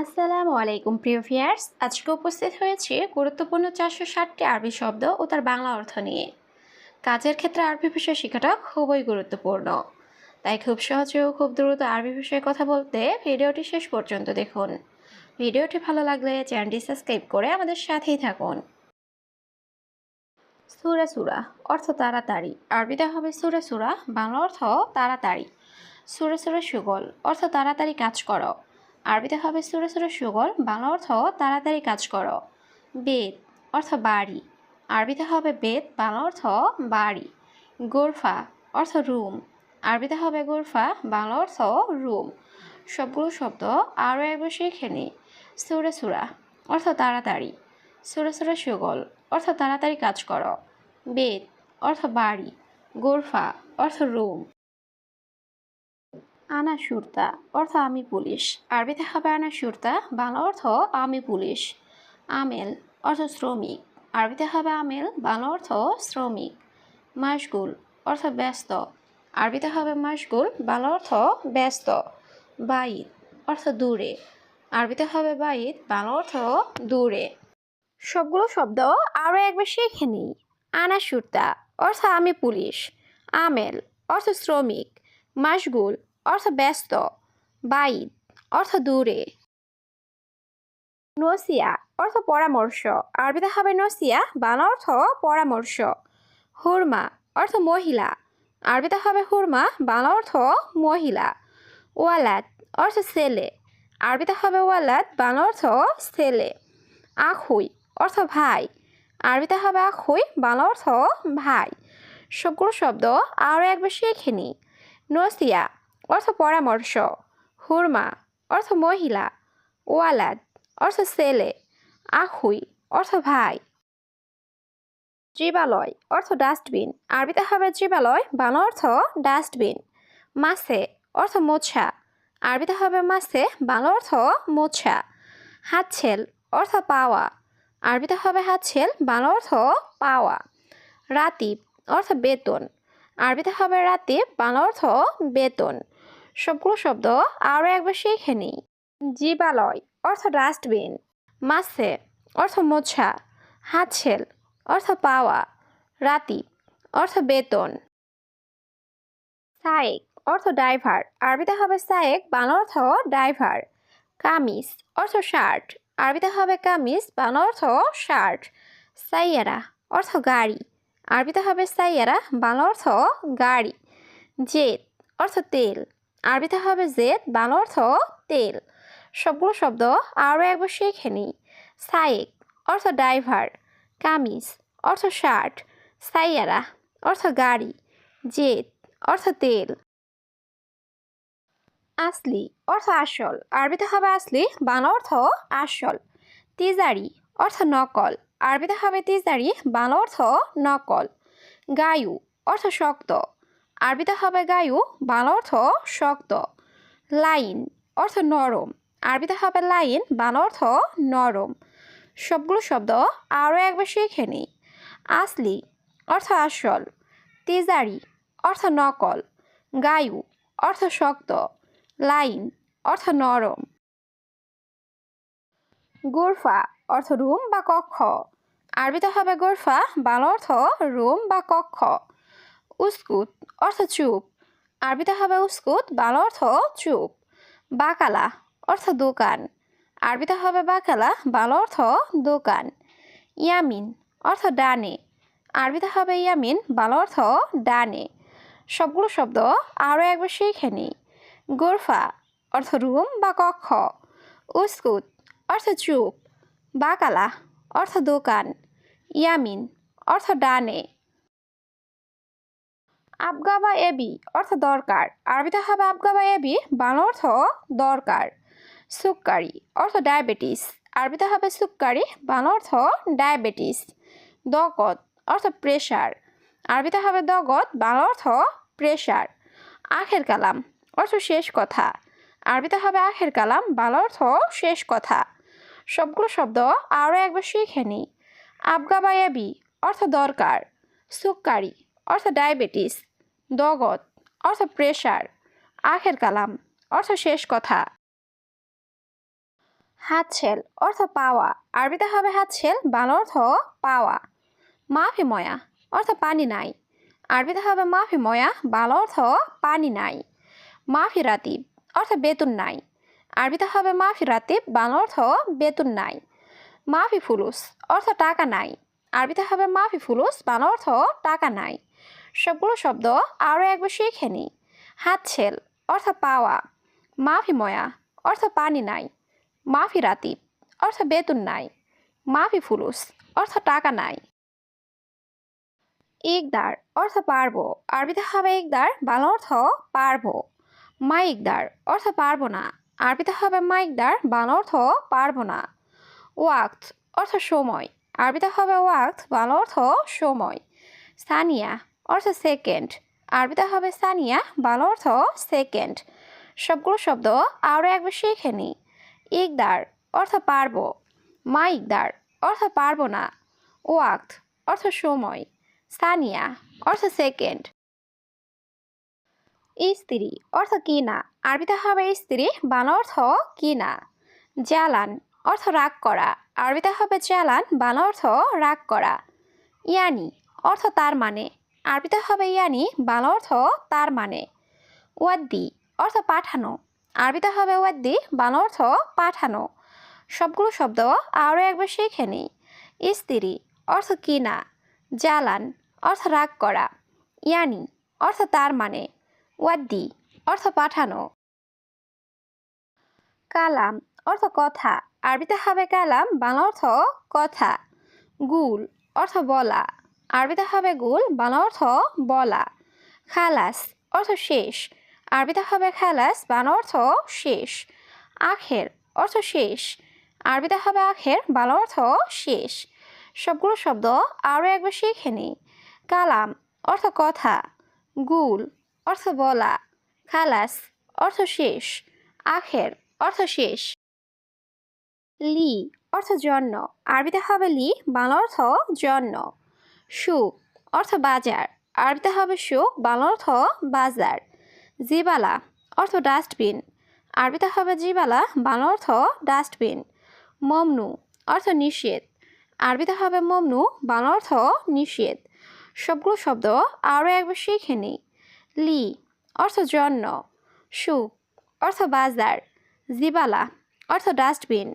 আসসালামু আলাইকুম, প্রিয় ভিয়ার্স আজকে উপস্থিত হয়েছে গুরুত্বপূর্ণ চারশো ষাটটি আরবি শব্দ ও তার বাংলা অর্থ নিয়ে। কাজের ক্ষেত্রে আরবি ভাষা শেখাটা খুবই গুরুত্বপূর্ণ। তাই খুব সহজে ও খুব দ্রুত আরবি ভাষায় কথা বলতে ভিডিওটি শেষ পর্যন্ত দেখুন। ভিডিওটি ভালো লাগলে চ্যানেলটি সাবস্ক্রাইব করে আমাদের সাথেই থাকুন। সুরা সুরা, অর্থ তাড়াতাড়ি। আরবিতে হবে সুরা সুরা, বাংলা অর্থ তাড়াতাড়ি। সুরে সুরে সুগল, অর্থ তাড়াতাড়ি কাজ করো। আরবিতে হবে সুরে সুরে, সুগল। বাংলা অর্থ তাড়াতাড়ি কাজ করো। বেদ অর্থ বাড়ি। আরবিতে হবে বেদ, বাংলা অর্থ বাড়ি। গোরফা অর্থ রুম। আরবিতে হবে গোরফা, বাংলা অর্থ রুম। সবগুলো শব্দ আরও একবার শিখে নিই সুরে, সুরা অর্থ তাড়াতাড়ি। সুরে সুরে, সুগল অর্থ তাড়াতাড়ি কাজ করো। বেদ অর্থ বাড়ি। গোরফা অর্থ রুম। আনা সুরতা, অর্থ আমি পুলিশ। আরবিতে হবে আনা সুরতা, বাংলা অর্থ আমি পুলিশ। আমেল, অর্থ শ্রমিক। আরবিতে হবে আমেল, বাংলা অর্থ শ্রমিক। মাসগুল অর্থ ব্যস্ত। আরবিতে হবে মাসগুল বাংলা অর্থ ব্যস্ত। বাইদ অর্থ দূরে। আরবিতে হবে বাইদ বাংলা অর্থ দূরে। সবগুলো শব্দ আরও একবার শিখে নিই। আনা সুরতা, অর্থ আমি পুলিশ। আমেল, অর্থ শ্রমিক। মাসগুল অর্থ ব্যস্ত বাইদ অর্থ দূরে। নসিয়া, অর্থ পরামর্শ। আরবিতে হবে নসিয়া বাংলা অর্থ পরামর্শ। হুরমা, অর্থ মহিলা। আরবিতে হবে হুরমা বাংলা অর্থ মহিলা। ওয়ালাদ, অর্থ ছেলে। আরবিতে হবে ওয়ালাদ বাংলা অর্থ ছেলে। আখুই, অর্থ ভাই। আরবিতে হবে আখুই বাংলা অর্থ ভাই। সবগুলো শব্দ আরও একবার শিখে নিই নসিয়া অর্থ পরামর্শ, হুরমা, অর্থ মহিলা, ওয়ালাদ, অর্থ ছেলে আখুই অর্থ ভাই। জীবালয়, অর্থ ডাস্টবিন। আরবিতে হবে জীবালয়, বাংলা অর্থ ডাস্টবিন। মাছে, অর্থ মোছা। আরবিতে হবে মাছে, বাংলা অর্থ মোছা। হাতছেল, অর্থ পাওয়া। আরবিতে হবে হাতছেল, বাংলা অর্থ পাওয়া। রাতিব, অর্থ বেতন। আরবিতে হবে রাতিব, বাংলা অর্থ বেতন। সবগুলো শব্দ আরও একবার শিখে নিই। জীবালয়, অর্থ ডাস্টবিন। মাছে, অর্থ মোছা। হাতছেল অর্থ পাওয়া। রাতি, অর্থ বেতন। সায়েক, অর্থ ড্রাইভার। আরবিতে হবে সায়েক, বাংলা অর্থ ড্রাইভার। কামিজ, অর্থ শার্ট। আরবিতে হবে কামিজ, বাংলা অর্থ শার্ট। সাইয়ারা, অর্থ গাড়ি। আরবিতে হবে সাইয়ারা, বাংলা অর্থ গাড়ি। জেদ, অর্থ তেল। আরবিতে হবে জেদ, বাংলা অর্থ তেল। সবগুলো শব্দ আরও একবার শিখে নিই। সায়েক অর্থ ড্রাইভার। কামিজ, অর্থ শার্ট। সাইয়ারা, অর্থ গাড়ি। জেদ, অর্থ তেল। আসলি, অর্থ আসল। আরবিতে হবে আসলি, বাংলা অর্থ আসল। তিজারি, অর্থ নকল। আরবিতে হবে তিজারি, বাংলা অর্থ নকল। গায়ু, অর্থ শক্ত। আরবিতে হবে গায়ু, বাংলা অর্থ শক্ত। লাইন, অর্থ নরম। আরবিতে হবে লাইন, বাংলা অর্থ নরম। সবগুলো শব্দ আরও একবার শিখে নিই। আসলি, অর্থ আসল। তেজারি, অর্থ নকল। গায়ু, অর্থ শক্ত। লাইন, অর্থ নরম। গোরফা, অর্থ রুম বা কক্ষ। আরবিতে হবে গোরফা, বাংলা অর্থ রুম বা কক্ষ। উস্কুত অর্থ চুপ। আরবিতে হবে উস্কুত, বাংলা অর্থ চুপ। বাকালা অর্থ দোকান। আরবিতে হবে বাকালা, বাংলা অর্থ দোকান। ইয়ামিন অর্থ ডানে। আরবিতে হবে ইয়ামিন, বাংলা অর্থ ডানে। সবগুলো শব্দ আরও একবার শিখে নিই। গোরফা অর্থ রুম বা কক্ষ। উস্কুত অর্থ চুপ। বাকালা অর্থ দোকান। ইয়ামিন অর্থ ডানে। আবগা বা এবি অর্থ দরকার। আরবিতে হবে আবগা বা এবি, বাংলা অর্থ দরকার। সুক্কারি অর্থ ডায়াবেটিস। আরবিতে হবে সুক্কারি, বাংলা অর্থ ডায়াবেটিস। দগত অর্থ প্রেশার আরবিতে হবে দগত বাংলা অর্থ প্রেশার আখের কালাম অর্থ শেষ কথা। আরবিতে হবে আখের কালাম, বাংলা অর্থ শেষ কথা। সবগুলো শব্দ আরও একবার শিখে নিই। আবগা বা এবি অর্থ দরকার। সুক্কারি অর্থ ডায়াবেটিস। দগত অর্থ প্রেশার আখের কালাম, অর্থ শেষ কথা। হাতছেল, অর্থ পাওয়া। আরবিতে হবে হাতছেল, বাংলা অর্থ পাওয়া। মাফি ময়া, অর্থ পানি নাই। আরবিতে হবে মাফি ময়া, বাংলা অর্থ পানি নাই। মাফি রাতিব, অর্থ বেতন নাই। আরবিতে হবে মাফি রাতিব, বাংলা অর্থ বেতন নাই। মাফি ফুলুস, অর্থ টাকা নাই। আরবিতে হবে মাফি ফুলুস, বাংলা অর্থ টাকা নাই। সবগুলো শব্দ আরও একবার শিখে নিই। হাতছেল, অর্থ পাওয়া। মাফি ময়া, অর্থ পানি নাই। মাফি রাতি, অর্থ বেতন নাই। মাফি ফুলুস, অর্থ টাকা নাই। ইকদার, অর্থ পারব। আরবিতে হবে ইকদার, বাংলা অর্থ পারব। মা ইকদার, অর্থ পারব না। আরবিতে হবে মা ইকদার, বাংলা অর্থ পারব না। ওয়াক্ত, অর্থ সময়। আরবিতে হবে ওয়াক্ত, বাংলা অর্থ সময়। সানিয়া অর্থ সেকেন্ড আরবিতে হবে সানিয়া, বাংলা অর্থ সেকেন্ড সবগুলো শব্দ আরও একবার শিখে নিই ইকদার, অর্থ পারব। মা ইকদার, অর্থ পারব না। ওয়াক্ত, অর্থ সময়। সানিয়া, অর্থ সেকেন্ড স্ত্রী, অর্থ কিনা। আরবিতে হবে স্ত্রী, বাংলা অর্থ কিনা। জ্বালান, অর্থ রাগ করা। আরবিতে হবে জ্বালান, বাংলা অর্থ রাগ করা। ইয়ানি, অর্থ তার মানে। আরবিতে হবে ইয়ানি, বাংলা অর্থ তার মানে। ওয়াদ্দি, অর্থ পাঠানো। আরবিতে হবে ওয়াদ্দি, বাংলা অর্থ পাঠানো। সবগুলো শব্দ আরও একবার শিখে নিই। স্ত্রী অর্থ কিনা। জ্বালান অর্থ রাগ করা। ইয়ানি, অর্থ তার মানে। ওয়াদ্দি, অর্থ পাঠানো। কালাম, অর্থ কথা। আরবিতে হবে কালাম, বাংলা অর্থ কথা। গুল, অর্থ বলা। আরবিতে হবে গুল, বাংলা অর্থ বলা। খালাস, অর্থ শেষ। আরবিতে হবে খালাস, বাংলা অর্থ শেষ। আখের, অর্থ শেষ। আরবিতে হবে আখের, বাংলা অর্থ শেষ। সবগুলো শব্দ আরও একবার শিখে নিই। কালাম, অর্থ কথা। গুল, অর্থ বলা। খালাস, অর্থ শেষ। আখের, অর্থ শেষ। লি, অর্থ জন্য। আরবিতে হবে লি, বাংলা অর্থ জন্য। সুখ, অর্থ বাজার। আরবিতে হবে সুখ, বাংলা অর্থ বাজার। জিবালা, অর্থ ডাস্টবিন। আরবিতে হবে জিবালা, বাংলা অর্থ ডাস্টবিন। মমনু, অর্থ নিষেধ। আরবিতে হবে মমনু, বাংলা অর্থ নিষেধ। সবগুলো শব্দ আরও একবার শিখে নিই। লি, অর্থ জন্য। সুখ, অর্থ বাজার। জিবালা, অর্থ ডাস্টবিন।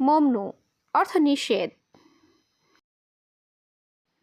মমনু, অর্থ নিষেধ।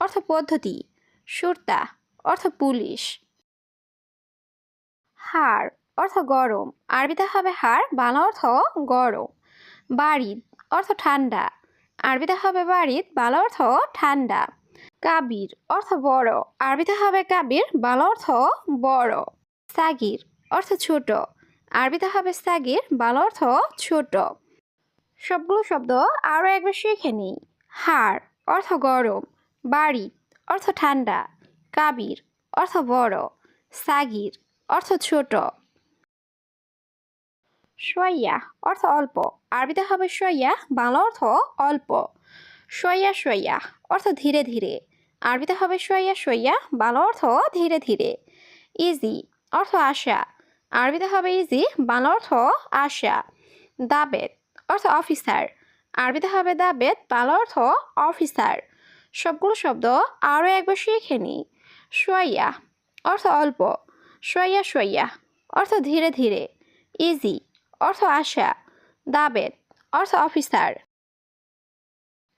অর্থ পদ্ধতি। সুরতা, অর্থ পুলিশ। হাড় অর্থ গরম। আরবিতে হবে হাড় বাংলা অর্থ গরম। বাড়িদ অর্থ ঠান্ডা। আরবিতে হবে বাড়িদ বাংলা অর্থ ঠান্ডা। কাবির, অর্থ বড়। আরবিতে হবে কাবির, বাংলা অর্থ বড়। সাগির, অর্থ ছোট। আরবিতে হবে সাগির, বাংলা অর্থ ছোট। সবগুলো শব্দ আরও একবার শিখে নিই। হাড় অর্থ গরম। বাড়ি, অর্থ ঠান্ডা। কাবির, অর্থ বড়। সাগির, অর্থ ছোট। সইয়া অর্থ অল্প। আরবিতে হবে সইয়া বাংলা অর্থ অল্প। সইয়া সইয়া অর্থ ধীরে ধীরে। আরবিতে হবে সইয়া সইয়া বাংলা অর্থ ধীরে ধীরে। ইজি, অর্থ আশা। আরবিতে হবে ইজি, বাংলা অর্থ আশা। দাবেদ অর্থ অফিসার। আরবিতে হবে দাবেদ বাংলা অর্থ অফিসার। সবগুলো শব্দ আরও একবার শিখে নিই। সোয়াইয়া অর্থ অল্প। সোয়াইয়া সোয়াইয়া অর্থ ধীরে ধীরে। ইজি অর্থ আশা। দাবেদ, অর্থ অফিসার।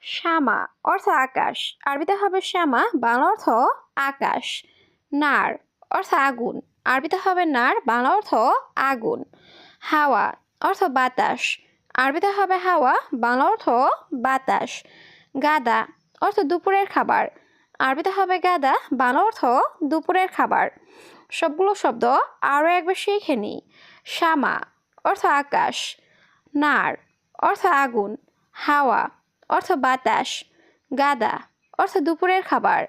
শ্যামা, অর্থ আকাশ। আরবিতে হবে শ্যামা, বাংলা অর্থ আকাশ। নার, অর্থ আগুন। আরবিতে হবে নার, বাংলা অর্থ আগুন। হাওয়া, অর্থ বাতাস। আরবিতে হবে হাওয়া, বাংলা অর্থ বাতাস। গাদা অর্থ দুপুরের খাবার। আরবিতে হবে গাদা, বাংলা অর্থ দুপুরের খাবার। সবগুলো শব্দ আরও একবার শিখে নিই। শামা অর্থ আকাশ। নার, অর্থ আগুন। হাওয়া, অর্থ বাতাস। গাদা, অর্থ দুপুরের খাবার।